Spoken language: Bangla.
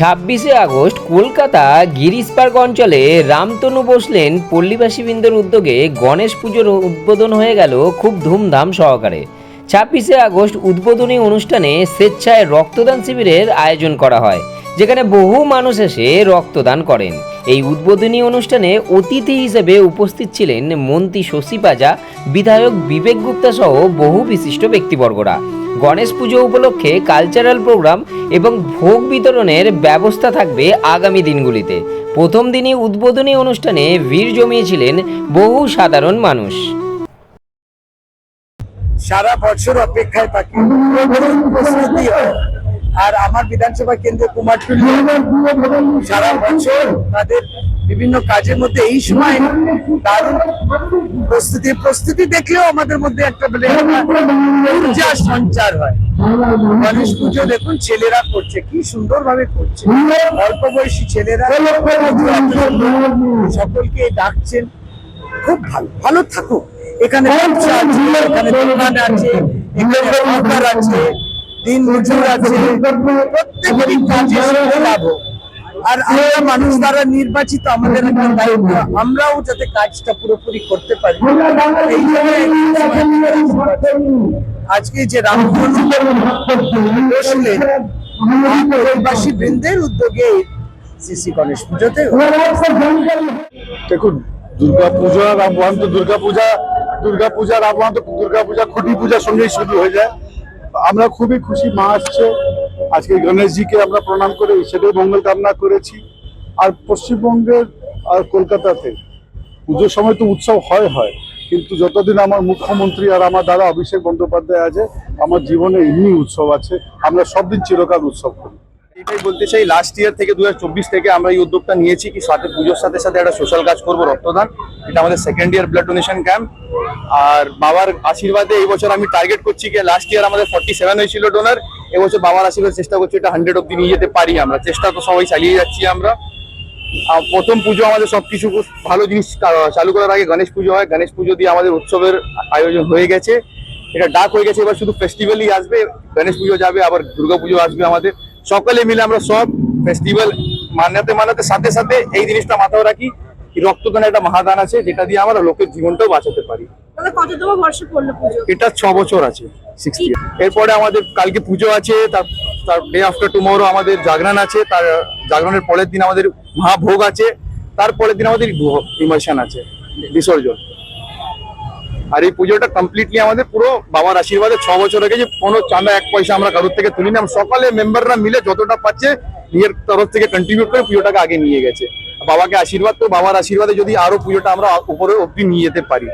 ছাব্বিশে আগস্ট কলকাতা গিরিশ পার্ক অঞ্চলে রামতনু বসলেন পল্লীবাসীবৃন্দের উদ্যোগে গণেশ পুজোর উদ্বোধন হয়ে গেল খুব ধুমধাম সহকারে। ছাব্বিশে আগস্ট উদ্বোধনী অনুষ্ঠানে স্বেচ্ছায় রক্তদান শিবিরের আয়োজন করা হয়, যেখানে বহু মানুষ এসে রক্তদান করেন। এই উদ্বোধনী অনুষ্ঠানে অতিথি হিসেবে উপস্থিত ছিলেন মন্ত্রী শশী পাজা, বিধায়ক বিবেক গুপ্তা সহ বহু বিশিষ্ট ব্যক্তিবর্গরা। গণেশ পুজো উপলক্ষে কালচারাল প্রোগ্রাম এবং ভোগ বিতরণের ব্যবস্থা থাকবে আগামী দিনগুলিতে। প্রথম দিনে উদ্বোধনী অনুষ্ঠানে ভিড় জমিয়েছিলেন বহু সাধারণ মানুষ। সারা বছর অপেক্ষায় থাকি। প্রস্তুতি হয় আর আমার বিধানসভা কেন্দ্রে কুমারটুলি। সারা বছর তাদের বিভিন্ন কাজের মধ্যে এই সময় দারুণ প্রস্তুতি প্রস্তুতি দেখলেও আমাদের মধ্যে একটা মানে ঊর্জা সঞ্চার হয়। গণেশ পুজো দেখুন, ছেলেরা করছে, কি সুন্দর ভাবে করছে। অল্প বয়সী ছেলেরা সকলকে ডাকছেন। খুব ভালো ভালো থাকুক। এখানে আছে আছে দিন মজুর আছে। প্রত্যেকটি কাজে লাভ হোক। আর আমরা মানুষ দ্বারা নির্বাচিত, আমাদের একটা দায়িত্ব। আমরাও যাতে কাজটা পুরোপুরি করতে পারি। আজকে যে রামধনু বৃন্দের উদ্যোগে শ্রী গণেশ দেখুন, দুর্গা পূজা তো দুর্গা পূজা, দুর্গা তো দুর্গা পূজা, খুঁটি পূজার সঙ্গেই শুরু হয়ে যায়। আমরা খুবই খুশি, মা আসছে। আজকে গণেশজিকে আমরা প্রণাম করে সেটাই মঙ্গল কামনা করেছি। আর পশ্চিমবঙ্গের আর কলকাতাতে পুজোর সময় তো উৎসব হয় হয়, কিন্তু যতদিন আমার মুখ্যমন্ত্রী আর আমার দাদা অভিষেক বন্দ্যোপাধ্যায় আছে, আমার জীবনে এমনি উৎসব আছে। আমরা সব দিন চিরকাল উৎসব করি। এটাই বলতে চাই লাস্ট ইয়ার থেকে দু হাজার চব্বিশ থেকে আমরা এই উদ্যোগটা নিয়েছি কি সাথে পুজোর সাথে সাথে একটা সোশ্যাল কাজ করব, রক্তদান। এটা আমাদের second year blood donation camp আর বাবার আশীর্বাদে এই বছর আমি টার্গেট করছি কি লাস্ট ইয়ার আমাদের ফর্টি সেভেন হয়েছিল ডোনার এবছর বাবার আশীর্বাদ চেষ্টা করছি, এটা হান্ড্রেড অব্দি নিয়ে যেতে পারি আমরা। চেষ্টা তো সবাই চালিয়ে যাচ্ছি আমরা। প্রথম পুজো আমাদের সবকিছু ভালো জিনিস চালু করার আগে গণেশ পুজো হয়। গণেশ পুজো দিয়ে আমাদের উৎসবের আয়োজন হয়ে গেছে। এটা ডাক হয়ে গেছে, এবার শুধু ফেস্টিভ্যালই আসবে। গণেশ পুজো যাবে, আবার দুর্গা পুজো আসবে আমাদের। সকলে মিলে আমরা সব ফেস্টিভ্যাল মানাতে মানাতে, সাথে সাথে এই জিনিসটা মাথায় রাখি রক্তদান একটা মহাদান আছে, যেটা দিয়ে আমরা লোকের জীবনটাও বাঁচাতে পারি। তাহলে কততম বর্ষে পড়ল পুজো? এটা ছ বছর আছে সিক্সটি এরপরে আমাদের কালকে পুজো আছে তার তার ডে আফটার টুমোরো আমাদের জাগরণ আছে তার জাগরণের পরের দিন আমাদের মহাভোগ আছে তারপরের দিন আমাদের ইমার্শন আছে বিসর্জন। আর এই পুজোটা কমপ্লিটলি আমাদের পুরো বাবার আশীর্বাদে ছ বছর হয়ে গেছে কোনো চাঁদা এক পয়সা আমরা কারোর থেকে তুলি না সকালে মেম্বাররা মিলে যতটা পাচ্ছে নিজের তরফ থেকে কন্ট্রিবিউট করে পুজোটাকে আগে নিয়ে গেছে। বাবাকে আশীর্বাদ তো বাবার আশীর্বাদে যদি আরও পুজোটা আমরা উপরে অব্দি নিয়ে যেতে পারি।